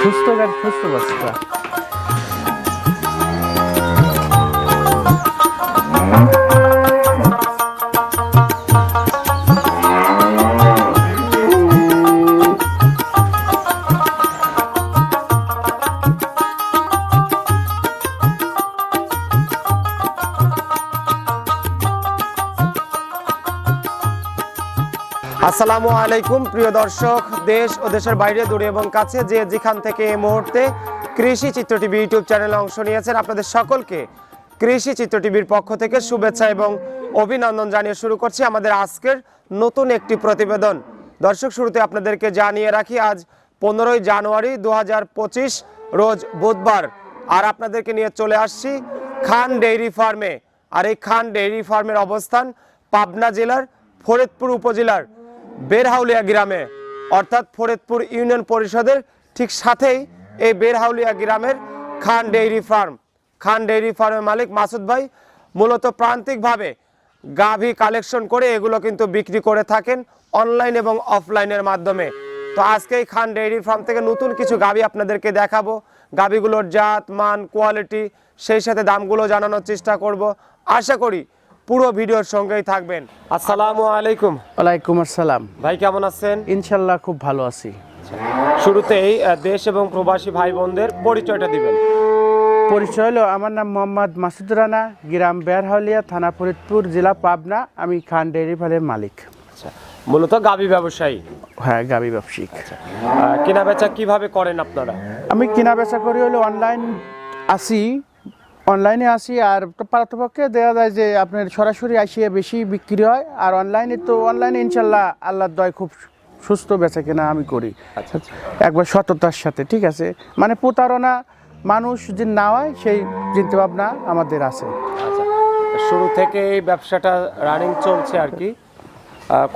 সুস্থ গাড়ি সুস্থ বাচ্চা। আসসালামু আলাইকুম, প্রিয় দর্শক, দেশ ও দেশের বাইরে, দূরে এবং কাছে যে যেখান থেকে এই মুহূর্তে কৃষি চিত্র টিভি ইউটিউব চ্যানেলে অংশ নিয়েছেন, আপনাদের সকলকে কৃষি চিত্র টিভির পক্ষ থেকে শুভেচ্ছা এবং অভিনন্দন জানিয়ে শুরু করছি আমাদের আজকের নতুন একটি প্রতিবেদন। দর্শক, শুরুতে আপনাদেরকে জানিয়ে রাখি, আজ পনেরোই জানুয়ারি দু পঁচিশ রোজ বুধবার, আর আপনাদেরকে নিয়ে চলে আসছি খান ডেইরি ফার্মে। আর এই খান ডেইরি ফার্মের অবস্থান পাবনা জেলার ফরিদপুর উপজেলার বেরহাউলিয়া গ্রামে, অর্থাৎ ফরিদপুর ইউনিয়ন পরিষদের ঠিক সাথেই এই বেরহাউলিয়া গ্রামের Khan dairy farm. Khan dairy ফার্মের মালিক মাসুদ ভাই মূলত প্রান্তিকভাবে গাভী কালেকশন করে এগুলো কিন্তু বিক্রি করে থাকেন অনলাইন এবং অফলাইনের মাধ্যমে। তো আজকে এই খান ডেইরি ফার্ম থেকে নতুন কিছু গাভী আপনাদেরকে দেখাবো। গাভীগুলোর জাত, মান, কোয়ালিটি, সেই সাথে দামগুলো জানানোর চেষ্টা করব। আশা করি পুরো ভিডিওর সঙ্গেই থাকবেন। আসসালামু আলাইকুম। ওয়ালাইকুম আসসালাম। ভাই কেমন আছেন? ইনশাল্লাহ খুব ভালো আছি। শুরুতেই দেশ এবং প্রবাসী ভাই বোনদের পরিচয়টা দিবেন। পরিচয় হলো আমার নাম মোহাম্মদ মাসুদ রানা গ্রাম বেরহালিয়া থানা ফরিদপুর জেলা পাবনা আমি খান ডেয়ারি ফার্মের মালিক। আচ্ছা মূলত গাভী ব্যবসায়ী। হ্যাঁ গাবি ব্যবসায়িক। আহ, কেনা বেচা কীভাবে করেন আপনারা? আমি কিনা বেচা করি হলো অনলাইন আসি অনলাইনে আসি আর তো পারতপক্ষে দেওয়া যায় যে আপনার সরাসরি আসিয়ে বেশি বিক্রি হয় আর অনলাইনে তো অনলাইনে ইনশাল্লাহ আল্লাহর দয় খুব সুস্থ বেচা কেনা আমি করি। আচ্ছা আচ্ছা। একবার সততার সাথে ঠিক আছে? মানে প্রতারণা মানুষ যে না হয় সেই চিন্তা ভাবনা আমাদের আছে। আচ্ছা শুরু থেকে এই ব্যবসাটা রানিং চলছে আর কি।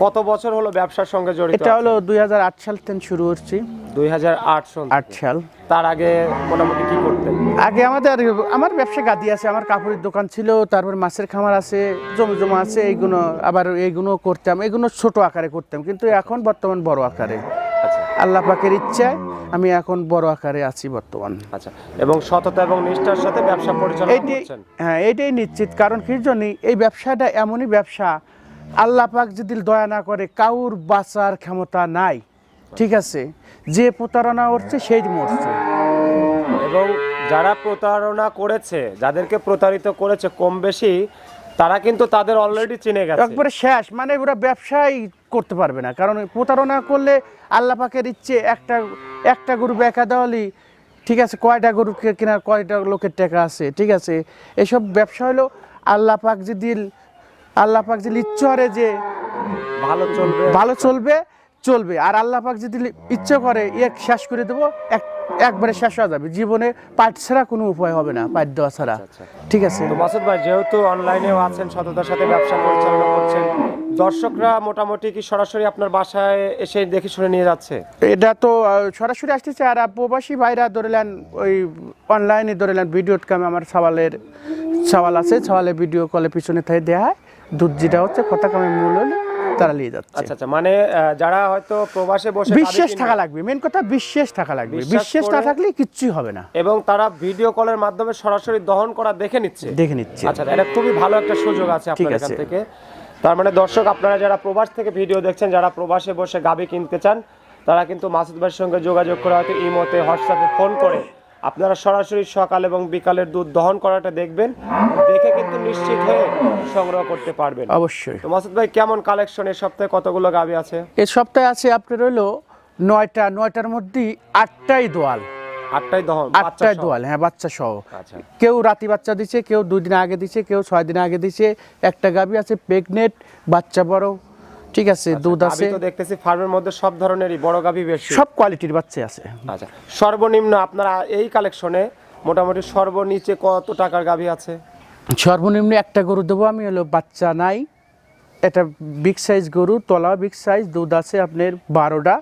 কত বছর হলো ব্যবসার সঙ্গে জড়িত এটা হলো দুই হাজার আট সাল থেকে শুরু করছি। দুই হাজার আট সাল তার আগে মোটামুটি কি করতেন? আগে আমাদের আমার ব্যবসা গাদি আছে আমার কাপড়ের দোকান ছিল তারপর মাছের খামার আছে জমি জমা আছে এইগুলো আবার এইগুলো করতাম এগুলো ছোট আকারে করতাম কিন্তু এখন বর্তমান বড় আকারে। আচ্ছা। আল্লাহ পাকের ইচ্ছায় আমি এখন বড় আকারে আছি বর্তমান। আচ্ছা। এবং সততা এবং নিষ্ঠার সাথে ব্যবসা পরিচালনা করছেন? হ্যাঁ এইটাই নিশ্চিত কারণ কি জন্য এই ব্যবসাটা এমনই ব্যবসা আল্লাহ পাক যদি দয়া না করে কাউর বাঁচার ক্ষমতা নাই। ঠিক আছে? যে প্রতারণা করছে সেই মরছে। এবং যারা প্রতারণা করেছে যাদেরকে প্রতারিত করেছে কম বেশি তারা কিন্তু তাদের অলরেডি চিনে গেছে। একবারে শেষ। মানে ওরা ব্যবসাই করতে পারবে না। কারণ প্রতারণা করলে আল্লাহ পাকের ইচ্ছে একটা একটা গরু বেকা দেওয়ালি ঠিক আছে কয়টা গরু কে- কেনার কয়টা লোকের টাকা আছে ঠিক আছে? এসব ব্যবসা হলো আল্লাহ পাক যদি আল্লাহ পাক যদি ইচ্ছে করে যে ভালো চলবে। ভালো চলবে চলবে। আর আল্লাহ পাক যদি ইচ্ছে করে এক শেষ করে দেবো এক একবারে শেষ হয়ে যাবে। জীবনে পাট ছাড়া কোনো উপায় হবে না পাট দেওয়া ছাড়া। আচ্ছা। ঠিক আছে? তো মাসুদ ভাই যেহেতু অনলাইনেও আছেন সততার সাথে ব্যবসা পরিচালনা করছেন দর্শকরা মোটামুটি কি সরাসরি আপনার বাসায় এসে দেখে শুনে নিয়ে যাচ্ছে? এটা তো সরাসরি আসতেছে। আর প্রবাসী ভাইরা ধরেলেন ওই অনলাইনে ধরেলেন ভিডিও কামে আমার সওয়ালের সওয়াল আছে। সওয়ালের ভিডিও কলে পিছনে থেকে দেওয়া হয়। দুধ যেটা হচ্ছে কথা কামে মূল হলে তারা নিয়ে যাচ্ছে। আচ্ছা আচ্ছা মানে যারা হয়তো প্রবাসে বসে বিশ্বাস থাকা লাগবে। মেন কথা বিশ্বাস থাকা লাগবে। বিশ্বাস না থাকলে হবে না। এবং তারা ভিডিও কলের মাধ্যমে সরাসরি দহন করা দেখে নিচ্ছে? দেখে নিচ্ছে। আচ্ছা এটা খুবই ভালো একটা সুযোগ আছে এখান আছে। থেকে। তার মানে দর্শক আপনারা যারা প্রবাস থেকে ভিডিও দেখছেন যারা প্রবাসে বসে গাবি কিনতে চান তারা কিন্তু মাসুদ ভাইয়ের সঙ্গে যোগাযোগ করে হয়তো ইমোতে হোয়াটসঅ্যাপে ফোন করে আপনারা সরাসরি সকাল এবং বিকালের দুধ দহন করাটা দেখবেন। দেখে কিন্তু নিশ্চিত হয়ে সংগ্রহ করতে পারবেন। অবশ্যই। তো মাসুদ ভাই কেমন কালেকশন এই সপ্তাহে কতগুলো গাবি আছে? এ সপ্তাহে আছে আপনার হলো নয়টা নয়টার মধ্যে আটটাই দোয়াল। আটটাই দহন আটটাই দোয়াল হ্যাঁ বাচ্চা সহ। আচ্ছা। কেউ রাতি বাচ্চা দিছে কেউ দুই দিন আগে দিছে কেউ ছয় দিন আগে দিছে। একটা গাভী আছে প্রেগনেন্ট বাচ্চা বড় ঠিক আছে দুধ আছে। তো দেখতেছি ফার্মের মধ্যে সব ধরনেরই বড় গাভি বেশি। সব কোয়ালিটির বাচ্চা আছে। আচ্ছা সর্বনিম্ন আপনারা এই কালেকশনে মোটামুটি সর্বনিচে কত টাকার গাভী আছে? সর্বনিম্ন একটা গরু দেবো আমি হলো বাচ্চা নাই। এটা বিগ সাইজ গরু তলা বিগ সাইজ দুধ আছে আপনার বারোটা।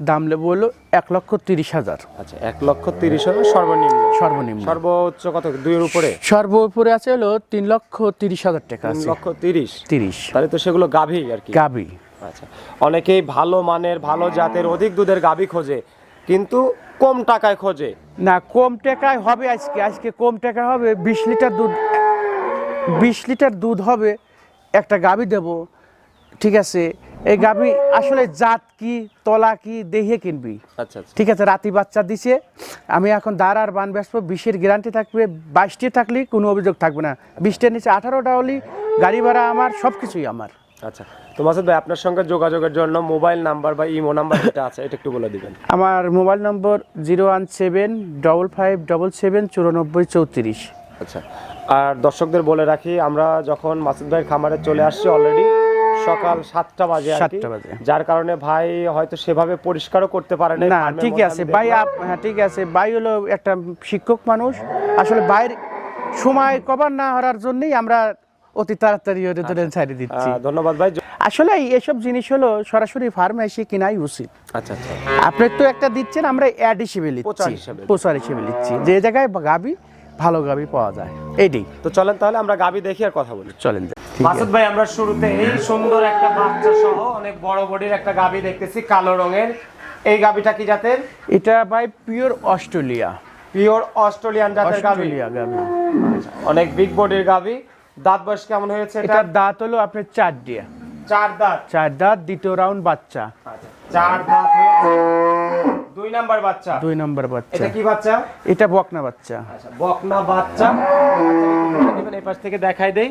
দাম লেবো হলো এক লক্ষ তিরিশ হাজার। আচ্ছা এক লক্ষ তিরিশ হাজার সর্বনিম্ন। সর্বনিম্ন। সর্বোচ্চ কত? দুইয়ের উপরে? সর্ব উপরে আছে হলো তিন লক্ষ তিরিশ হাজার টাকা তিন লক্ষ তিরিশ? তিরিশ। তাহলে তো সেগুলো গাভী আর কি। গাভী। আচ্ছা অনেকেই ভালো মানের ভালো জাতের অধিক দুধের গাভী খোঁজে কিন্তু কম টাকায় খোঁজে। না কম টাকায় হবে আজকে। আজকে কম টাকায় হবে বিশ লিটার দুধ বিশ লিটার দুধ হবে একটা গাবি দেব ঠিক আছে? এই গাবি আসলে জাত কি তলা কি দেহে কিনবি। আচ্ছা আচ্ছা। ঠিক আছে রাতি বাচ্চা দিছে আমি এখন দাঁড় আর বান বেসবো বিশের গ্যারান্টি থাকবে বাইশটি থাকলে কোনো অভিযোগ থাকবে না। বিশটার নিচে আঠারোটা হলে গাড়ি ভাড়া আমার সব কিছুই আমার। আচ্ছা তো মাসুদ ভাই আপনার সঙ্গে যোগাযোগের জন্য মোবাইল নাম্বার বা ইমো নাম্বার যেটা আছে এটা একটু বলে দিবেন। আমার mobile number zero one seven double five double seven চুরানব্বই চৌত্রিশ। আচ্ছা। আর দর্শকদের বলে রাখি আমরা যখন মাসুদ ভাইয়ের খামারে চলে আসছি অলরেডি সকাল সাতটা বাজে সাতটা বাজে। যার কারণে ভাই হয়তো সেভাবে পরিষ্কারও করতে পারে না ঠিক আছে ভাই হ্যাঁ ঠিক আছে ভাই হলো একটা শিক্ষক মানুষ। আসলে বাইরে সময় কভার না হওয়ার জন্যই আমরা অতি তাড়াতাড়ি ধরে ছাড়ি দিচ্ছি। ধন্যবাদ ভাই। আসলে এসব জিনিস হলো সরাসরি ফার্মে এসে কেনাই উচিত। আচ্ছা আচ্ছা। আপনি তো একটা দিচ্ছেন আমরা অ্যাড হিসেবে হিসেবে। প্রচার হিসেবে নিচ্ছি যে জায়গায় গাবি ভালো গাবি পাওয়া যায়। এইটাই। তো চলেন তাহলে আমরা গাবি দেখি আর কথা বলি। চলেন। মাসুদ ভাই আমরা শুরুতে এই সুন্দর একটা বাচ্চা সহ অনেক বড় বডির একটা গাবি দেখতেছি কালো রঙের। এই গাবিটা কি জাতের? এটা ভাই পিওর অস্ট্রেলিয়া। পিওর অস্ট্রেলিয়ান জাতের গাবি। অনেক বিগ বডির গাবি। দাঁত বয়স কেমন হয়েছে এটা দাঁত হলো আপনার চার দিয়ে। চার দাঁত। চার দাঁত দ্বিতীয় রাউন্ড বাচ্চা। আচ্ছা, চার দাঁত হয়েছে। দুই নাম্বার বাচ্চা। দুই নম্বর বাচ্চা। এটা কি বাচ্চা? এটা বকনা বাচ্চা। আচ্ছা বকনা বাচ্চা। এই পাশ থেকে দেখাই দেই।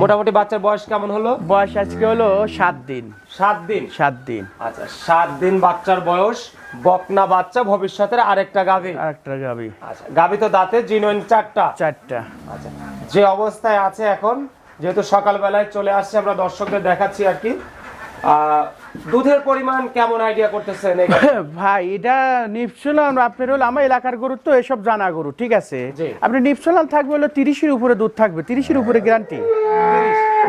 মোটামুটি বাচ্চার বয়স কেমন হলো? বয়স আজকে হলো সাত দিন। সাত দিন? সাত দিন। আচ্ছা সাত দিন বাচ্চার বয়স বকনা বাচ্চা ভবিষ্যতের আরেকটা গাভী। আর একটা গাবি আচ্ছা গাভী তো দাঁতে জিনোইন চারটা। চারটা। আচ্ছা যে অবস্থায় আছে এখন যেহেতু সকালবেলায় চলে আসছে আমরা দর্শকদের দেখাচ্ছি আর কি। দুধের পরিমাণ কেমন আইডিয়া করতেছেন ভাই এটা নিপসলাম আপনার হলো আমার এলাকার গরু তো এসব জানা গরু ঠিক আছে। আপনি নিপসলাম থাকবে হলো তিরিশের উপরে দুধ থাকবে তিরিশের উপরে গ্যারান্টি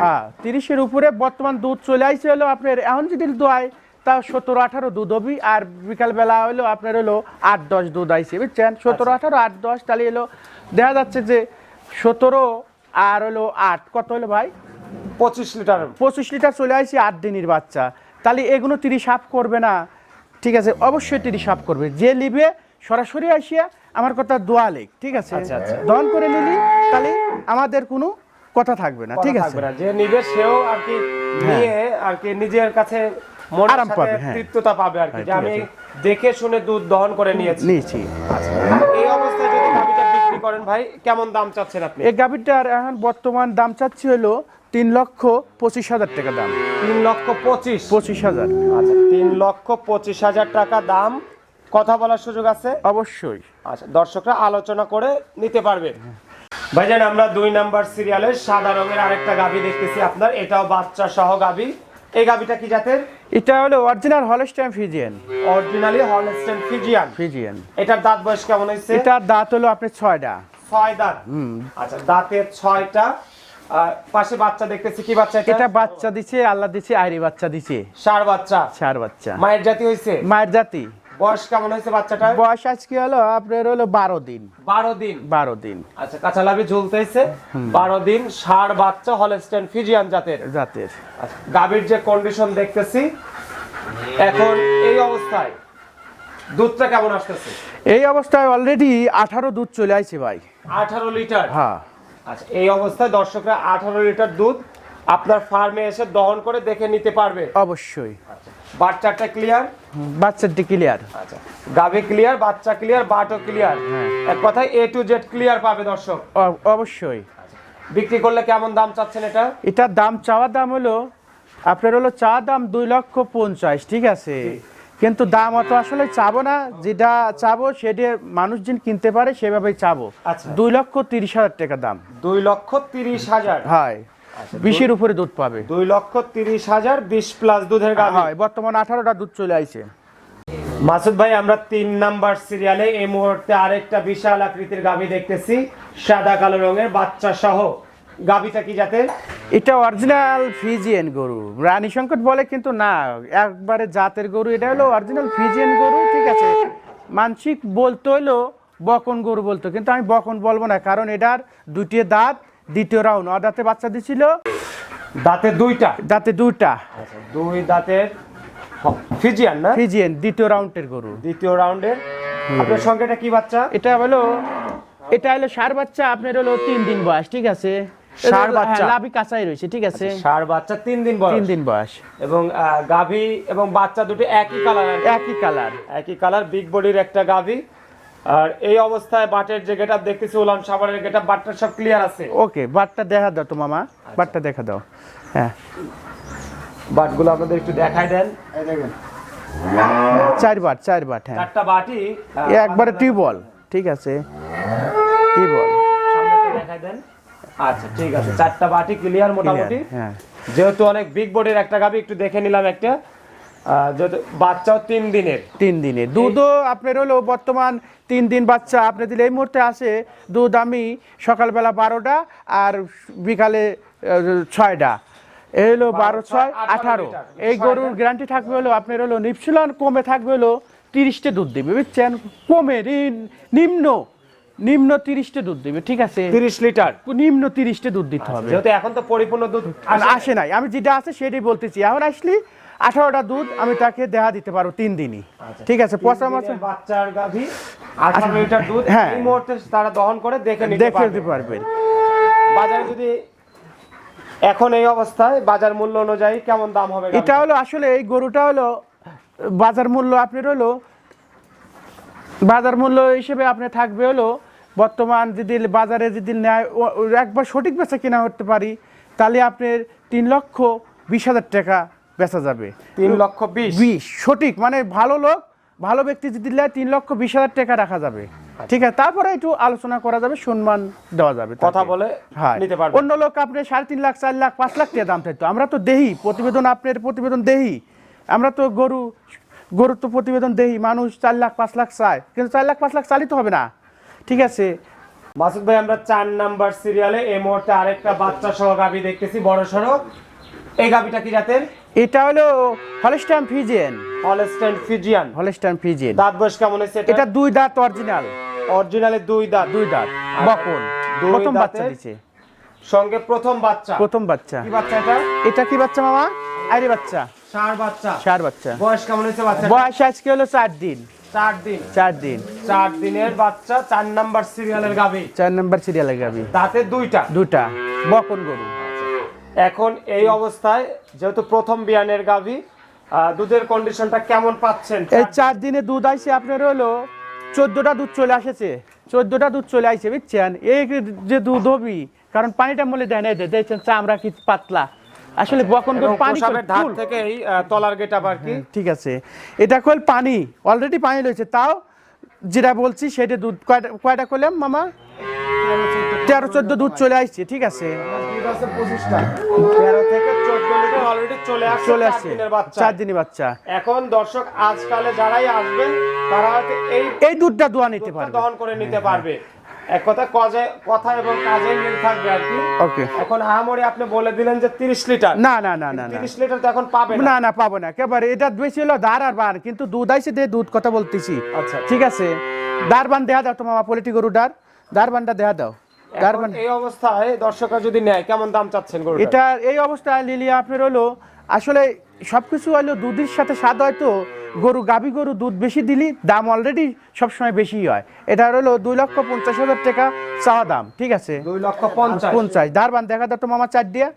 হ্যাঁ তিরিশের উপরে বর্তমান দুধ চলে আসছে হলো আপনার এখন যদি দোয়ায় তা সতেরো আঠারো দুধ হবি আর বিকালবেলা হলো আপনার হলো আট দশ দুধ আইছে বুঝছেন? সতেরো আঠারো আট দশ তাহলে হলো দেখা যাচ্ছে যে সতেরো আর হলো আট কত হলো ভাই? পঁচিশ লিটার। পঁচিশ লিটার চলে আসছে আট দিনের বাচ্চা। তাহলে এগুলো তিরিশ হাফ করবে না। ঠিক আছে অবশ্যই তিরিশ হাফ করবে। যে নিবে সরাসরি আসিয়া আমার কথা দোয়া লেখ ঠিক আছে? আচ্ছা, আচ্ছা। করে নিলি তাহলে আমাদের কোনো কথা থাকবে না ঠিক আছে? যে নিবে সেও আর কি নিয়ে আর কি নিজের কাছে আরাম পাবে, হ্যাঁ। তৃপ্ততা পাবে আর কি হ্যাঁ, যে আমি দেখে শুনে দুধ দহন করে নিয়েছি। নিয়েছি। এই অবস্থায় যদি গাভীটা বিক্রি করেন ভাই কেমন দাম চাচ্ছেন আপনি? এই গাভীরটার এখন বর্তমান দাম চাচ্ছি হলো তিন লক্ষ পঁচিশ হাজার টাকা দাম। তিন লক্ষ পঁচিশ। পঁচিশ হাজার। আচ্ছা তিন লক্ষ পঁচিশ হাজার টাকা দাম। কথা বলার সুযোগ আছে? অবশ্যই। আচ্ছা দর্শকরা আলোচনা করে নিতে পারবে। ভাইজান আমরা দুই নাম্বার সিরিয়ালের সাদা রঙের আরেকটা গাভী দেখতেছি আপনার। এটাও বাচ্চা সহ গাভী। এই গাভীটা কি জাতের? এটা হলো original Holstein Friesian. Originally Holstein Friesian. Friesian. এটার দাঁত বয়স কেমন হয়েছে? এটার দাঁত হলো আপনার ছয়টা। ছয় দাঁত। আচ্ছা দাঁতের ছয়টা। পাশে বাচ্চা দেখতেছি কি বাচ্চা এটা? বাচ্চা দিছে আল্লাহ দিছে আইরি বাচ্চা দিছে। সার বাচ্চা। চার বাচ্চা। মায়ের জাতি হয়েছে মায়ের জাতি। বয়স কেমন হয়েছে বাচ্চাটার? বয়স আজকে হলো আপনার হলো বারো দিন। বারো দিন? বারো দিন। আচ্ছা কাঁচা লাভি ঝুলতেছে বারো দিন ষাড় বাচ্চা হলস্টেন ফিজিয়ান জাতের। জাতের। আচ্ছা, গাভীর যে কন্ডিশন দেখতেছি এখন এই অবস্থায় দুধটা কেমন আসতেছে? এই অবস্থায় অলরেডি আঠারো দুধ চলে আইছে ভাই। আঠারো লিটার। হ্যাঁ। আচ্ছা এই অবস্থায় দর্শকরা আঠারো লিটার দুধ আপনার ফার্মে এসে দহন করে দেখে নিতে পারবে। অবশ্যই। বাচ্চাটা ক্লিয়ার বাচ্চাটি ক্লিয়ার আচ্ছা গাভী ক্লিয়ার বাচ্চা ক্লিয়ার বাটও ক্লিয়ার। এক কথায় এ টু জেড ক্লিয়ার পাবে দর্শক। অবশ্যই। বিক্রি করলে কেমন দাম চাচ্ছেন এটা? এটার দাম চাওয়া দাম হলো আপনার হলো চা দাম দুই লক্ষ পঞ্চাশ ঠিক আছে? কিন্তু দাম অত আসলে চাবো না যেটা চাবো সেটা মানুষজন কিনতে পারে সেভাবেই চাবো। আচ্ছা। দুই লক্ষ তিরিশ হাজার টাকা দাম। দুই লক্ষ তিরিশ হাজার। হয়। বিশের উপরে দুধ পাবে। দুই লক্ষ তিরিশ হাজার বিশ প্লাস দুধের গাভী। হয় বর্তমান আঠারোটা দুধ চলে আইছে। মাসুদ ভাই আমরা তিন নাম্বার সিরিয়ালে এই মুহূর্তে আরেকটা বিশাল আকৃতির গাভী দেখতেছি সাদা কালো রঙের বাচ্চা সহ। গাভীটা কি জাতের? এটা অরিজিনাল ফিজিয়ান গরু। রানী সংকট বলে কিন্তু না। একবারে জাতের গরু এটা হলো অরিজিনাল ফিজিয়ান গরু ঠিক আছে? মানসিক বলতে হলো বকন গরু বলতো কিন্তু আমি বকন বলব না কারণ এটার দুটি দাঁত দ্বিতীয় রাউন্ড। দাঁতে বাচ্চা দিছিল? দাঁতে দুইটা? দাঁতে দুটা দুই দাঁতের ফিজিয়ান না? ফিজিয়ান দ্বিতীয় রাউন্ডের গরু। দ্বিতীয় রাউন্ডের। আপনার সঙ্গে এটা কি বাচ্চা? এটা হলো এটা হলো সার বাচ্চা আপনার হলো তিন দিন বয়স ঠিক আছে? ষাঁড় বাচ্চা? হ্যাঁ, লাভি কাঁচাই রয়েছে ঠিক আছে? ষাঁড় বাচ্চা তিন দিন বয়স। তিন দিন বয়স। এবং গাভী এবং বাচ্চা দুটো একই কালার একই কালার একই কালার বিগ বডির একটা গাভী। আর এই অবস্থায় বাটের যে গেটআপ দেখতেছি উলান সাবারের গেটআপ বাটটা সব ক্লিয়ার আছে। ওকে বাটটা দেখা দাও তো মামা বাটটা দেখা দাও। হ্যাঁ। বাটগুলো আপনাদের একটু দেখাই দেন। চার বাট চার বাট হ্যাঁ। চারটা বাটি একবারে টিউবওয়েল ঠিক আছে? টিউবওয়েল সামনে একটু দেখাই দেন আচ্ছা ঠিক আছে। চারটা বাটি ক্লিয়ার মোটামুটি। হ্যাঁ। যেহেতু অনেক বিগ বডির একটা গাভী একটু দেখে নিলাম একটা। বাচ্চাও তিন দিনের। তিন দিনে দুধও আপনার হলো বর্তমান তিন দিন বাচ্চা। আপনি দিলে এই মুহূর্তে আসে দুধ আমি সকালবেলা বারোটা আর বিকালে ছয়টা। এই হলো বারো ছয় আঠারো এই গরুর গ্যারান্টি থাকবে হলো আপনার হলো নিপসুলান কমে থাকবে হলো তিরিশটা দুধ দেবে। বুঝছেন? কমে নিম্ন। নিম্ন তিরিশটা দুধ দিবে ঠিক আছে? তিরিশ লিটার। নিম্ন তিরিশটা দুধ দিতে হবে। যেহেতু এখন তো পরিপূর্ণ দুধ আসে নাই। আমি যেটা আছে সেটাই বলতেছি। এখন আসলি আঠারোটা দুধ আমি তাকে দেহা দিতে পারব তিন দিনই। ঠিক আছে? পচা মাছ বাচ্চার গাভী আঠারো লিটার দুধ হ্যাঁ। এই মুহূর্তে তারা দহন করে দেখে নিতে দেখে দিতে পারবেন। বাজারে যদি এখন এই অবস্থায় বাজার মূল্য অনুযায়ী কেমন দাম হবে? এটা হলো আসলে এই গরুটা হলো বাজার মূল্য আপনার হলো বাজার মূল্য হিসেবে আপনি থাকবে হলো বর্তমান যদি বাজারে যদি নেয় ও- ও একবার সঠিক বেচা কিনা করতে পারি তাহলে আপনার তিন লক্ষ বিশ হাজার টাকা বেচা যাবে। তিন লক্ষ বিশ? সঠিক মানে ভালো লোক ভালো ব্যক্তি যদি নেয় তিন লক্ষ বিশ হাজার টাকা রাখা যাবে। ঠিক আছে তারপরে একটু আলোচনা করা যাবে সম্মান দেওয়া যাবে কথা বলে হ্যাঁ। অন্য লোক আপনি সাড়ে তিন লাখ চার লাখ পাঁচ লাখ টাকা দাম চাইতো আমরা তো দেহি প্রতিবেদন আপনার প্রতিবেদন দেহি। আমরা তো গরু গরু তো প্রতিবেদন দেহি মানুষ চার লাখ পাঁচ লাখ চায় কিন্তু চার লাখ পাঁচ লাখ চালিত হবে না। ঠিক আছে? মাসুদ ভাই আমরা চার নাম্বার সিরিয়ালে এই মুহূর্তে আরেকটা বাচ্চা সহ গাবি দেখতেছি বড় সড়ো। এই গাভীটা কি জাতের? এটা হলো Holstein Friesian Holstein Friesian Holstein Friesian দাঁত বয়স কেমন হয়েছে এটা দুই দাঁত অরিজিনাল অরিজিনালি দুই দাঁত। দুই দাঁত। বকন দুই প্রথম বাচ্চা দিছে। সঙ্গে প্রথম বাচ্চা। প্রথম বাচ্চা। কি বাচ্চা এটা? এটা কি বাচ্চা মামা? আইরে বাচ্চা। চার বাচ্চা। চার বাচ্চা। বয়স কেমন হয়েছে বাচ্চা বয়স আজকে হলো চার দিন। চার দিন। চার দিন। চার দিনের বাচ্চা চার নাম্বার সিরিয়ালের গাভী। চার নম্বর সিরিয়ালে গাবি দাঁতে দুইটা। দুটা। বকন গরু। এখন এই অবস্থায় যেহেতু প্রথম বিয়ানের আহ, দুধের কন্ডিশনটা কেমন পাচ্ছেন? এই চার দিনে দুধ আইছে আপনার হলো চোদ্দটা দুধ চলে আসেছে। চোদ্দটা দুধ চলে আইছে বুঝছেন? এই যে দুধ হবি কারণ পানিটা মলে দেয় না দেখছেন চামড়া কি পাতলা। আসলে বকন এবং গরু পানি ধার থেকে এই তলার গেটা আর কি? ঠিক আছে। এটা কল পানি। অলরেডি পানি রয়েছে। তাও যেটা বলছি সেটা দুধ কয়টা কয়টা করলাম মামা? তেরো চোদ্দ দুধ চলে আসছে ঠিক আছে। তেরো থেকে চোদ্দ লিটার অলরেডি চলে আসছে চার দিনের বাচ্চা। চার দিনের বাচ্চা। এখন দর্শক আজকালে যারাই আসবেন তারা এই এই দুধটা দোয়া নিতে পারবে। দহন করে নিতে পারবে। এক কথা কাজে কথা এবং কাজে মিল থাকবে আর কি। ওকে। এখন আহামরি আপনি বলে দিলেন যে তিরিশ লিটার। না না না না না। তিরিশ লিটার তো এখন পাবেন না। না পাবো না। একেবারে এটা বেশি হলো দার আর বান কিন্তু দুধ আইসে দিয়ে দুধ কথা বলতেছি। আচ্ছা। ঠিক আছে। দার বান দেয়া দাও তো মামা পোলিটি গরু ডার দার বানটা দেয়া দাও। দার বান এই অবস্থায় দর্শকরা যদি নেয় কেমন দাম চাচ্ছেন গরুটা এটা এই অবস্থায় লিলিয়া আপনার হলো আসলে সবকিছু হলো দুধের সাথে স্বাদ হয়তো গরু গাভী গরু দুধ বেশি দিলি দাম অলরেডি সবসময় বেশি হয়। এটা হলো দুই লক্ষ পঞ্চাশ হাজার টাকা চাওয়া দাম ঠিক আছে? দুই লক্ষ পঞ্চাশ। পঞ্চাশ। দারবান দেখা দাও তো মামা চার দিয়া।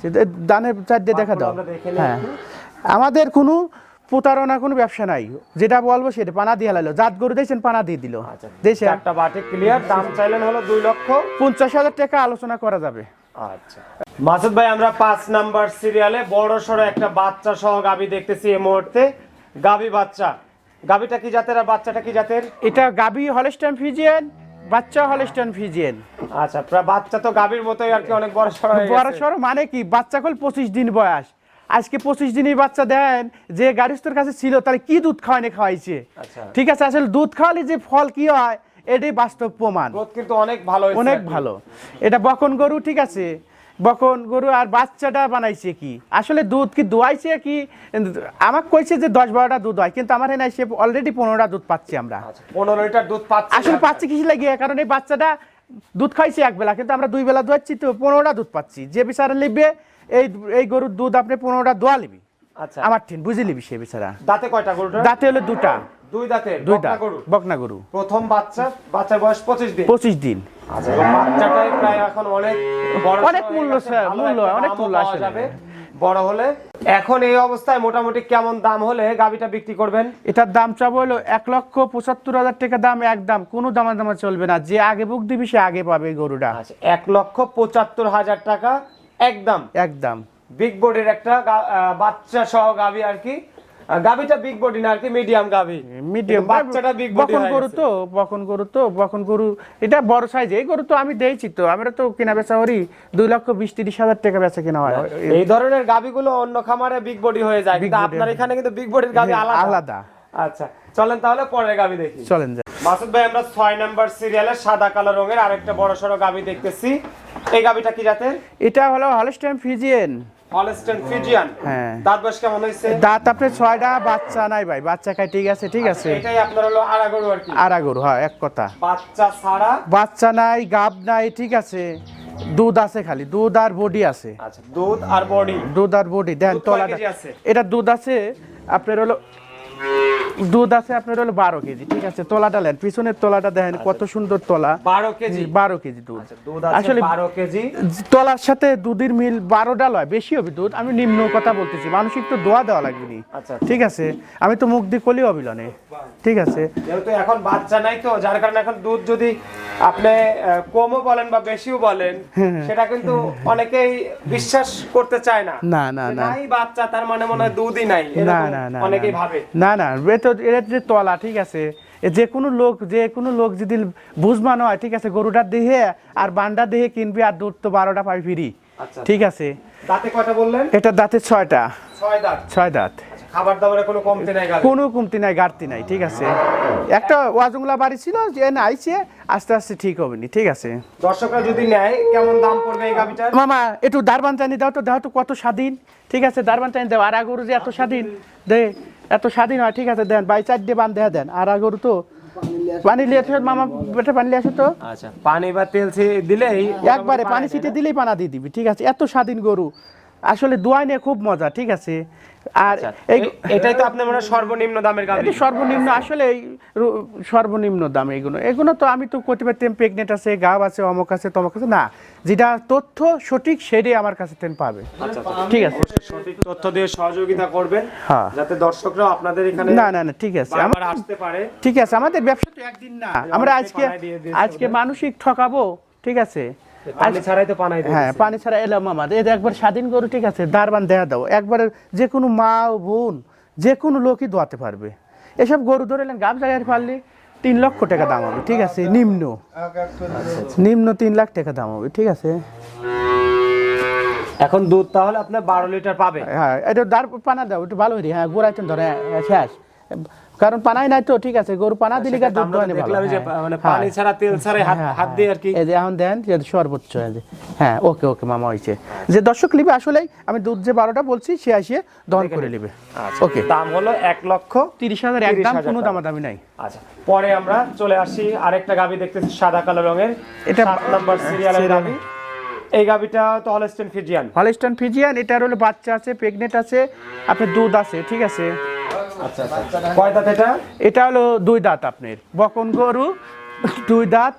সেটা দানের চার দিয়ে দেখা দাও। হ্যাঁ। আমাদের কোনো প্রতারণা কোনো ব্যবসা নাই। যেটা বলব সেটা পানা দিয়ে লাইলো জাত গরু দিয়েছেন পানা দিয়ে দিল। দেশে একটা বাটি ক্লিয়ার দাম চাইলেন হলো দুই লক্ষ। পঞ্চাশ হাজার টাকা আলোচনা করা যাবে। আচ্ছা। মাসুদ ভাই আমরা পাঁচ নাম্বার সিরিয়ালে বড় সড়ো একটা বাচ্চা সহ গাবি দেখতেছি এই মুহূর্তে। গাবি বাচ্চা। গাবিটা কি জাতের আর বাচ্চাটা কি জাতের? এটা গাবি হলস্টাইন ফিজিয়ান বাচ্চা হলস্টাইন ফিজিয়ান। আচ্ছা প্রায় বাচ্চা তো গাবির মতোই আর কি অনেক বড় সড়ো বড়। সড়ো মানে কি বাচ্চা কল পঁচিশ দিন বয়স। আজকে পঁচিশ দিনই বাচ্চা দেন যে গাড়িস্তর কাছে ছিল তাহলে কি দুধ খাওয়ানি খাওয়াইছে। আচ্ছা। ঠিক আছে আসলে দুধ খাওয়ালে যে ফল কি হয় এটাই বাস্তব প্রমাণ। কিন্তু অনেক ভালো হয়েছে। অনেক ভালো। এটা বকন গরু ঠিক আছে। বকন গরু আর বাচ্চাটা বানাইছে কি? আসলে দুধ কি দোয়াইছে কি? আমাকে কইছে যে দশ বারোটা দুধ হয় কিন্তু আমার এনে সে অলরেডি পনেরোটা দুধ পাচ্ছি আমরা। আচ্ছা পনেরো লিটার দুধ পাচ্ছি আসলে পাচ্ছি কিসে লাগে কারণ এই বাচ্চাটা দুধ খাইছে এক বেলা কিন্তু আমরা দুই বেলা দোয়াচ্ছি তো পনেরোটা দুধ পাচ্ছি। যে বিচারা লিখবে এই এই গরুর দুধ আপনি পনেরোটা দোয়া লিবি। আচ্ছা। আমার ঠিন বুঝে লিবি সে বিচারা। দাঁতে কয়টা গরুটা দাঁতে হলো দুটা। দুই দাঁতের দুই দাঁত গরু। বকনা গরু। প্রথম বাচ্চা বাচ্চার বয়স পঁচিশ দিন। পঁচিশ দিন। আচ্ছা বাচ্চাটাই প্রায় এখন অনেক বড় অনেক মূল্য স্যার, মূল্য, অনেক মূল্য আসলে। বড় হলে এখন এই অবস্থায় মোটামুটি কেমন দাম হলে গাবিটা বিক্রি করবেন? এটার দাম চাবো হলো এক লক্ষ পঁচাত্তর হাজার টাকা দাম একদম কোনো দামা দামা চলবে না। যে আগে বুক দিবি সে আগে পাবে গরুটা। আচ্ছা এক লক্ষ পঁচাত্তর হাজার টাকা একদম একদম বিগ বোর্ডের একটা বাচ্চা সহ গাবি আর কি। গাবিটা বিগ বডি না আর কি মিডিয়াম গাবি মিডিয়াম বাচ্চাটা বিগ বডি বকন গরু তো বকন গরু তো বকন গরু এটা বড় সাইজ এই গরু তো আমি দিয়েছি তো আমরা তো কেনা বেচা করি দুই লক্ষ বিশ তিরিশ হাজার টাকা বেচা কেনা হয়। এই ধরনের গাবিগুলো অন্য খামারে বিগ বডি হয়ে যায় কিন্তু আপনার এখানে কিন্তু বিগ বডির গাবি আলাদা। আলাদা। আচ্ছা চলেন তাহলে পরের গাবি দেখি। চলেন। মাসুদ ভাই আমরা ছয় নাম্বার সিরিয়ালে সাদা কালো রঙের আরেকটা বড় সড়ো গাবি দেখতেছি। এই গাবিটা কি জাতের? এটা হলো হলস্টাইন ফিজিয়ান হলস্টেন ফিজিয়ান। হ্যাঁ। দাঁত বয়স কেমন হয়েছে? দাঁত আপনার ছয়টা বাচ্চা নাই ভাই। বাচ্চা খাই ঠিক আছে ঠিক আছে। এটাই আপনার হলো আর কি। হ্যাঁ এক কথা। বাচ্চা ছাড়া? বাচ্চা নাই গাব নাই ঠিক আছে। দুধ আছে খালি দুধ আর বডি আছে। আচ্ছা দুধ আর বডি। দুধ আর বডি দেন দুধ তলাটা। এটা দুধ আছে আপনার হলো দুধ আছে আপনার হলো বারো কেজি ঠিক আছে? তলাটা নেন পিছনের তলাটা দেখেন কত সুন্দর তলা। বারো কেজি? বারো কেজি দুধ। আচ্ছা আসলে বারো কেজি। তলার সাথে দুধের মিল বারোটা লয় বেশি হবে দুধ। আমি নিম্ন কথা বলতেছি দোয়া দেওয়া লাগবে নি। আচ্ছা ঠিক আছে? আমি তো মুখ দিয়ে কলি অবিলনে। ঠিক আছে? যেহেতু এখন বাচ্চা নাই তো যার কারণে এখন দুধ যদি আপনি কমও বলেন বা বেশিও বলেন সেটা কিন্তু অনেকেই বিশ্বাস করতে চায় না। না না না। নাই বাচ্চা তার মানে মনে হয় দুধই নাই না না না অনেকেই ভাবে। না না তো এর যে তলা ঠিক আছে? যে কোনো লোক যে কোনো লোক যদি বুঝমান হয় ঠিক আছে গরুটা দেহে আর বান্ডা দেহে কিনবি আর দুধ তো বারোটা পাই ফিরি আচ্ছা। ঠিক আছে? দাঁতে কয়টা বললেন? এটা দাঁতের ছয়টা। ছয় দাঁত। ছয় দাঁত। আচ্ছা, খাবার দাবারে কোনো কমতি নাই কোনো কমতি নাই নাই ঠিক আছে? একটা ওয়াজুংলা বাড়ি ছিল যে না আইছে আস্তে আস্তে ঠিক হবে নি ঠিক আছে? দর্শকরা যদি নেয় কেমন দাম পড়বে এই গাবিটার মামা একটু দারবান চানি দাও তো দাও তো কত স্বাধীন ঠিক আছে? দারবান চানি দাও আর গরু যে এত স্বাধীন দে। এত স্বাধীন হয় ঠিক আছে দেন বাই চার দিয়ে বান দেয়া দেন। আর গরু তো পানি লিয়ে আসো, মামা বেটা পানি লিয়ে আসো তো। আচ্ছা পানি বা তেল দিলেই একবারে পানি ছিটে দিলেই পানা দিয়ে দিবি ঠিক আছে এত স্বাধীন গরু। আসলে দোয়াই নিয়ে খুব মজা ঠিক আছে। আর আচ্ছা, এটাই তো আপনার মানে সর্বনিম্ন দামের সর্বনিম্ন আসলে সর্বনিম্ন দাম এগুলো। এগুলো তো আমি তো করতে পারতাম প্রেগনেন্ট আছে গাব আছে অমক আছে তমক আছে না। যেটা তথ্য সঠিক সেটাই আমার কাছে তেন পাবে। আচ্ছা, আচ্ছা। ঠিক আছে। সঠিক তথ্য দিয়ে সহযোগিতা করবেন হ্যাঁ। যাতে দর্শকরাও আপনাদের এখানে না না না ঠিক আছে। আমার আসতে পারে। ঠিক আছে আমাদের ব্যবসা তো একদিন না। আমরা আজকে আজকে মানসিক ঠকাবো ঠিক আছে? পানি ছাড়াই তো পানাই হ্যাঁ পানি ছাড়া এলাম আমার। এই একবার স্বাধীন গরু ঠিক আছে দারবান দেয়া দাও। একবার যে কোনো মা ও বোন যে কোনো লোকই দোয়াতে পারবে। এসব গরু ধরে এলেন গাব জায়গায় পারলে তিন লক্ষ টাকা দাম হবে ঠিক আছে নিম্ন। নিম্ন তিন লাখ টাকা দাম হবে ঠিক আছে। এখন দুধ তাহলে আপনার বারো লিটার পাবে। হ্যাঁ এটা দার পানা দাও একটু ভালো হ্যাঁ গোড়াইতেন ধরে হ্যাঁ, শেষ। কারণ পানাই নাই তো ঠিক আছে গরু পানা দিলে গা দুধ দোয়ানে ভালো হ্যাঁ। মানে হ্যাঁ। পানি ছাড়া তেল হাত হ্যাঁ, হাত দিয়ে আর কি। এই যে এখন দেন যে সর্বোচ্চ হ্যাঁ ওকে ওকে মামা হয়েছে যে দর্শক নিবে আসলে আমি দুধ যে বারোটা বলছি সে আসিয়ে দহন করে নেবে। ওকে। দাম হলো এক লক্ষ তিরিশ হাজার একদম 30,000 কোনো। দামাদামি নাই। আচ্ছা পরে আমরা চলে আসি আরেকটা গাবি দেখতেছি সাদা কালো রঙের। এটা নাম্বার সিরিয়ালের। গাবি। এই গাবিটা তো হলস্টেন ফিজিয়ান হলস্টন ফিজিয়ান এটার হলো বাচ্চা আছে প্রেগনেন্ট আছে আপনার দুধ আছে ঠিক আছে। আচ্ছা আচ্ছা কয় দাঁত এটা? এটা হলো দুই দাঁত আপনার। বকন গরু দুই দাঁত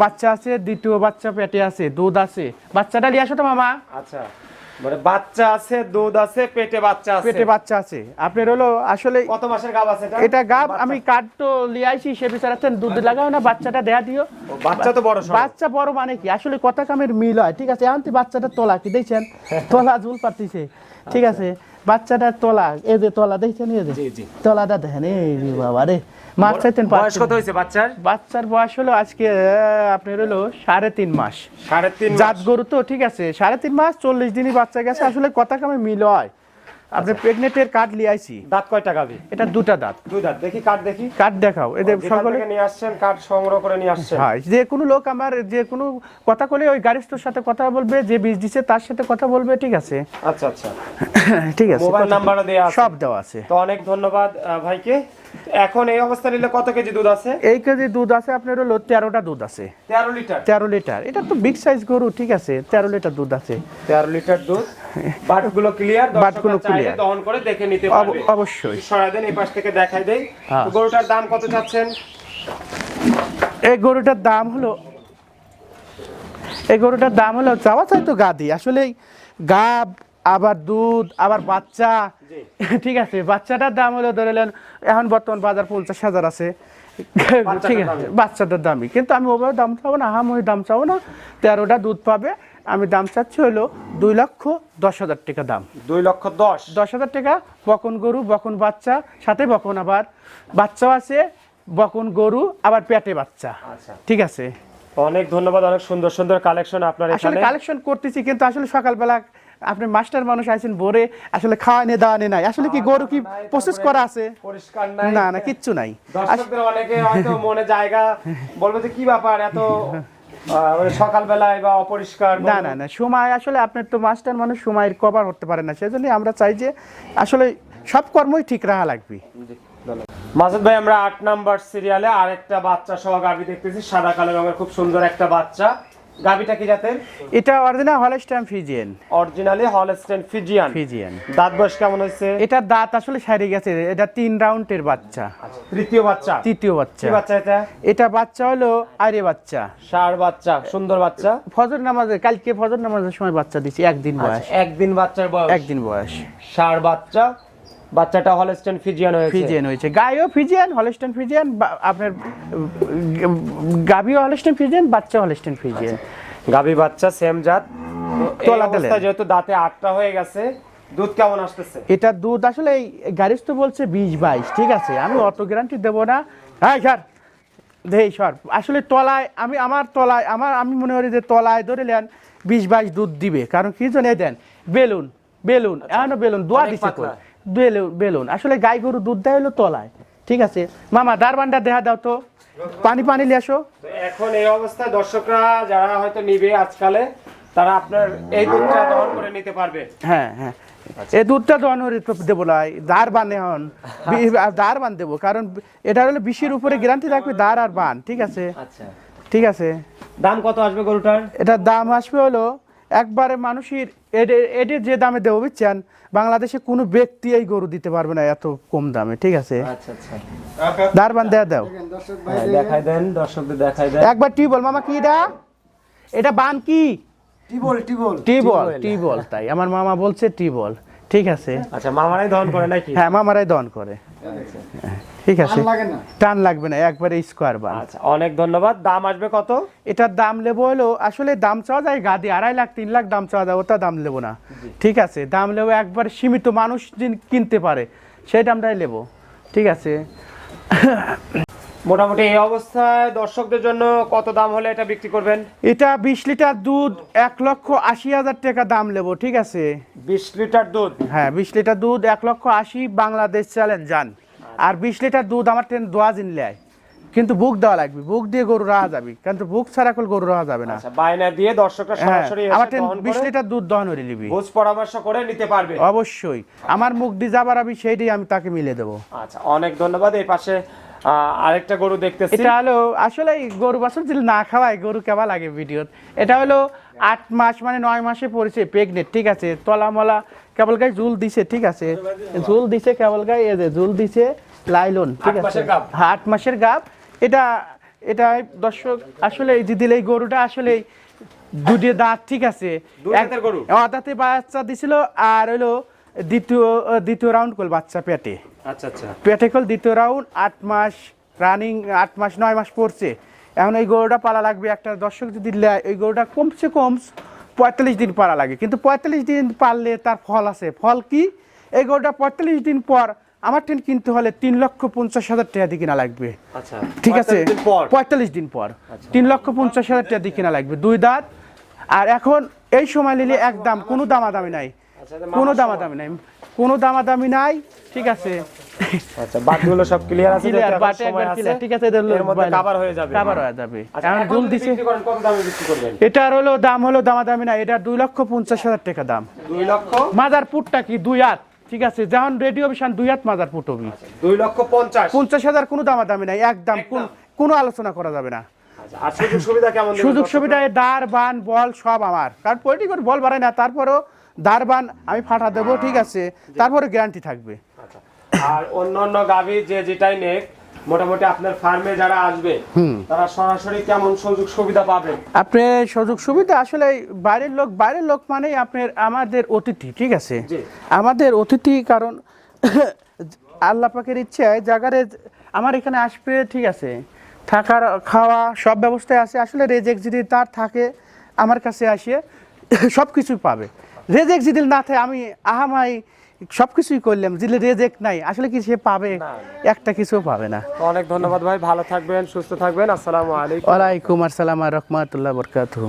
বাচ্চা আছে দ্বিতীয় বাচ্চা পেটে আছে দুধ আছে। বাচ্চাটা নিয়ে আসো তো মামা। আচ্ছা মানে বাচ্চা আছে দুধ আছে পেটে বাচ্চা আছে। পেটে বাচ্চা আছে। আপনার হলো আসলে কত মাসের গাব আছে এটা? এটা গাব আমি তো লিয়ে আইছি সে বিচারাচ্ছেন দুধ লাগাও না বাচ্চাটা দেয়া দিও। বাচ্চা তো বড় বাচ্চা বড় মানে কি? আসলে কথা কামের মিল হয় ঠিক আছে? এখন বাচ্চাটা তোলা কি দেখছেন? তোলা পারতিছে। ঠিক আছে? বাচ্চাটা তোলা এই যে তোলা দেখছেন এই যে? জি, জি। তোলাটা দেখেন এই রে বাবা রে। মাছ চাইতেন বয়স কত হয়েছে বাচ্চার? বাচ্চার বয়স হলো আজকে আপনার হলো সাড়ে তিন মাস। সাড়ে তিন জাত গরু তো ঠিক আছে সাড়ে তিন মাস চল্লিশ দিনই বাচ্চা গেছে। আসলে কথা কামে মিল হয়। আপনি প্রেগনেন্টের কার্ড লিয়ে আইছি। দাঁত কয়টা গাবি এটা দুটা দাঁত। দুই দাঁত। দেখি কাঠ দেখি। কার্ড দেখাও। এদের সকলে নিয়ে আসছেন কাঠ সংগ্রহ করে নিয়ে আসছেন। হয় যে কোনো লোক আমার যে কোনো কথা বলে ওই গাড়িস্তর সাথে কথা বলবে যে বীজ দিছে তার সাথে কথা বলবে ঠিক আছে? আচ্ছা আচ্ছা। ঠিক আছে মোবাইল নাম্বারও দেওয়া আছে। সব দেওয়া আছে। তো অনেক ধন্যবাদ ভাইকে। এখন এই অবস্থা নিলে কত কেজি দুধ আছে? এই কেজি দুধ আছে আপনার হলো তেরোটা দুধ আছে। তেরো লিটার। তেরো লিটার। এটা তো বিগ সাইজ গরু ঠিক আছে তেরো লিটার দুধ আছে। তেরো লিটার দুধ। বাটগুলো ক্লিয়ার বাটগুলো ক্লিয়ার দহন করে দেখে নিতে পারবে। অবশ্যই। সরাই দেন এই পাশ থেকে দেখাই দেই। হ্যাঁ। গরুটার দাম কত চাচ্ছেন? এই গরুটার দাম হলো এই গরুটার দাম হলো চাওয়া চাই তো গাদি। আসলে গাব আবার দুধ আবার বাচ্চা। ঠিক আছে বাচ্চাটার দাম হলো ধরে নেন এখন বর্তমান বাজার পঞ্চাশ হাজার আছে। ঠিক আছে। বাচ্চাটার দামি কিন্তু আমি ওভাবে দাম চাবো না হাম ওই দাম চাবো না। তেরোটা দুধ পাবে। আমি দাম চাচ্ছি হলো দুই লক্ষ দশ হাজার টাকা দাম। দুই লক্ষ দশ। দশ হাজার টাকা বকন গরু বকন বাচ্চা সাথে বকন আবার বাচ্চাও আছে বকন গরু আবার পেটে বাচ্চা। আচ্ছা। ঠিক আছে? অনেক ধন্যবাদ অনেক সুন্দর সুন্দর কালেকশন আপনার আসলে কালেকশন করতেছি কিন্তু আসলে সকালবেলা আপনি মাস্টার মানুষ আছেন ভোরে আসলে খাওয়ানি দাওয়ানি নাই আসলে কি গরু কি প্রসেস করা আছে? পরিষ্কার নাই। না না কিচ্ছু নাই। দর্শকদের অনেকে হয়তো মনে জায়গা বলবে যে কি ব্যাপার এত সকালবেলায় বা অপরিষ্কার না না না সময় আসলে আপনার তো মাস্টার মানুষ সময়ের কভার করতে পারে না সেজন্য আমরা চাই যে আসলে সব কর্মই ঠিক রাখা লাগবে। মাসুদ ভাই আমরা আট নাম্বার সিরিয়ালে আরেকটা বাচ্চা সহ গাভি দেখতেছি সাদা কালো রঙের খুব সুন্দর একটা বাচ্চা। গাভিটা কি জাতের? এটা original Holstein Friesian originally Holstein Friesian Friesian দাঁত বয়স কেমন হয়েছে? এটার দাঁত আসলে সারি গেছে এটা তিন রাউন্ডের বাচ্চা। তৃতীয় বাচ্চা? তৃতীয় বাচ্চা। কি বাচ্চা এটা? এটা বাচ্চা হলো আরে বাচ্চা। ষাঁড় বাচ্চা সুন্দর বাচ্চা? ফজর নামাজে কালকে ফজর নামাজের সময় বাচ্চা দিছি একদিন বয়স। একদিন বাচ্চার বয়স। একদিন বয়স। ষাঁড় বাচ্চা বাচ্চাটা হলস্টেন ফিজিয়ান হয়েছে। ফিজিয়ান হয়েছে। গায়েও ফিজিয়ান হলস্টেন ফিজিয়ান আপনার গাবিও হলস্টেন ফিজিয়ান বাচ্চা হলস্টেন ফিজিয়ান গাভী বাচ্চা সেম জাত। তো। অবস্থায় যেহেতু দাঁতে আটটা হয়ে গেছে দুধ কেমন আসতেছে? এটা দুধ আসলে এই গ্যারেজ তো বলছে বিশ বাইশ ঠিক আছে? আমি অত গ্যারান্টি দেবো না। হ্যাঁ স্যার দেই সর। আসলে তলায় আমি আমার তলায় আমার আমি মনে করি যে তলায় ধরে নেন বিশ বাইশ দুধ দিবে। কারণ কি জন্য দেন? বেলুন বেলুন এখনও বেলুন দোয়া পাতলা। Balloon balloon. আসলে গাই গরু দুধ দেয় হলো তলায়। ঠিক আছে? মামা দারবানটা দেখা দাও তো। পানি পানি নিয়ে আসো। এখন এই অবস্থায় দর্শকরা যারা হয়তো নিবে আজকালে তারা আপনার এই দুধটা দহন করে নিতে পারবে। হ্যাঁ হ্যাঁ। এই দুধটা দোয়ানোর দেবো না। দার বান এখন। দার বান দেবো। কারণ এটা হলো বিশের উপরে গ্যারান্টি রাখবে দার আর বান। ঠিক আছে? আচ্ছা। ঠিক আছে? দাম কত আসবে গরুটার? এটার দাম আসবে হলো একবারে মানুষের এডে- এডে যে দামে দেবো বুঝছেন? বাংলাদেশে কোনো ব্যক্তি এই গরু দিতে পারবে না এত কম দামে ঠিক আছে? দারবান আচ্ছা। দার দেয়া দাও। হ্যাঁ, দেখাই দেন দর্শকদের দেখাই দেন। একবার টিউবল মামা কি এটা? এটা বান কি? টিবল টিবল টিবল টিবল তাই। আমার মামা বলছে টিউবল ঠিক আছে। আচ্ছা মামারাই দহন করে নাকি? হ্যাঁ মামারাই দন করে। ঠিক আছে। টান লাগবে না একবারে স্কোয়ার বান আচ্ছা অনেক ধন্যবাদ। দাম আসবে কত? এটার দাম নেব হলো আসলে দাম চাওয়া যায় গাদি আড়াই লাখ তিন লাখ দাম চাওয়া যায় ওটা দাম নেব না। ঠিক আছে দাম নেব একবার সীমিত মানুষ কিনতে পারে সেই দামটাই নেব ঠিক আছে। মোটামুটি এই অবস্থায় দর্শকদের জন্য কত দাম হলে এটা বিক্রি করবেন? এটা বিশ লিটার দুধ এক লক্ষ আশি হাজার টাকা দাম নেব ঠিক আছে? বিশ লিটার দুধ? হ্যাঁ বিশ লিটার দুধ এক লক্ষ আশি বাংলাদেশ চ্যালেঞ্জ যান আর বিশ লিটার দুধ আমার ট্রেন দোয়া জিন লেয়। কিন্তু বুক দেওয়া লাগবে বুক দিয়ে গরু রাহা যাবে। কিন্তু বুক ছাড়া করে গরু রাহা যাবে না। আচ্ছা বায়না দিয়ে দর্শকরা হ্যাঁ সরাসরি আমার ট্রেন বিশ লিটার দুধ দহন করে নিবি। বুঝ পরামর্শ করে নিতে পারবে। অবশ্যই। আমার মুখ দিয়ে যাবার আমি সেইটাই আমি তাকে মিলে দেবো। আচ্ছা অনেক ধন্যবাদ এই পাশে। আরেকটা গরু দেখতেছি। এটা হলো আসলে গরু বাছুর যদি না খাওয়ায় গরু কেমন লাগে ভিডিও এটা হলো আট মাস মানে নয় মাসে পড়েছে প্রেগনেন্ট ঠিক আছে? তলা মলা কেবল গায়ে ঝুল দিছে ঠিক আছে? ঝুল দিছে কেবল গায়ে যে ঝুল দিছে লাইলন ঠিক আছে। হ্যাঁ, আট মাসের গাব। এটা এটা দর্শক আসলে এই যে দিলে এই গরুটা আসলে দুধে দাঁত ঠিক আছে? গরু? দাঁতে বাচ্চা দিছিল আর হলো দ্বিতীয় দ্বিতীয় রাউন্ড করল বাচ্চা পেটে। আচ্ছা আচ্ছা। পেটে কল দ্বিতীয় রাউন্ড আট মাস রানিং আট মাস নয় মাস পড়ছে। এখন এই গরুটা পালা লাগবে একটা দর্শক যদি ওই গরুটা কমসে কম পঁয়তাল্লিশ দিন পালা লাগে। কিন্তু পঁয়তাল্লিশ দিন পারলে তার ফল আছে। ফল কি? এই গরুটা পঁয়তাল্লিশ দিন পর আমার ট্রেন কিনতে হলে তিন লক্ষ পঞ্চাশ হাজার টাকা দিয়ে কিনা লাগবে। আচ্ছা ঠিক আছে? 45 দিন পর? পঁয়তাল্লিশ দিন পর। তিন লক্ষ পঞ্চাশ হাজার টাকা দিয়ে কিনা লাগবে। দুই দাঁত। আর এখন এই সময় নিলে একদম কোনো দামাদামি নাই। আচ্ছা, কোনো মামার দামাদামি নাই। কোনো দামাদামি নাই ঠিক আছে। আচ্ছা বাকিগুলো সব ক্লিয়ার আছে যেহেতু সময় একবার আছে, ঠিক আছে, এর মধ্যে। কাভার হয়ে যাবে। কাবার হয়ে যাবে। আচ্ছা এখন যদি দিছে। কত দামে বিক্রি করবেন? এটার হলো দাম হলো দামাদামি না এটা দুই লক্ষ পঞ্চাশ হাজার টাকা দাম। দুই লক্ষ? মাজার পুটটা কি? দুই হাত ঠিক আছে। যখন রেডিও বিশান দুই হাত মাজার পুট হবি দুই লক্ষ পঞ্চাশ। পঞ্চাশ হাজার কোনো দামাদামি নাই একদম কোন- কোনো আলোচনা করা যাবে না। আচ্ছা, সুযোগ সুবিধা কেমন সুযোগ? সুবিধায় দাঁড় বান বল সব আমার। কারণ পলিটিক্যাল বল বাড়ায় না তারপরেও দারবান আমি ফাটা দেবো ঠিক আছে? তারপরে গ্যারান্টি থাকবে। আচ্ছা। আর অন্য অন্য গাভী যে যেটাই নেক মোটামুটি আপনার ফার্মে যারা আসবে তারা সরাসরি কেমন সুযোগ সুবিধা পাবে আপনি সুযোগ সুবিধা আসলে বাইরের লোক বাইরের লোক মানেই আপনার আমাদের অতিথি ঠিক আছে? আমাদের অতিথি কারণ আল্লাহ পাকের ইচ্ছায় জায়গারে আমার এখানে আসবে ঠিক আছে? থাকার খাওয়া সব ব্যবস্থায় আছে। আসলে রেজেক যদি তার থাকে আমার কাছে আসে সব কিছুই পাবে। রেজেক যদি না থাকে আমি আহামাই সব কিছুই করলাম। যদি রেজেক নাই আসলে কি সে পাবে? একটা কিছু পাবে না। অনেক ধন্যবাদ ভাই ভালো থাকবেন সুস্থ থাকবেন আসসালামু আলাইকুম। ওয়ালাইকুম আসসালাম রহমতুল্লাহ বরকাতুহ।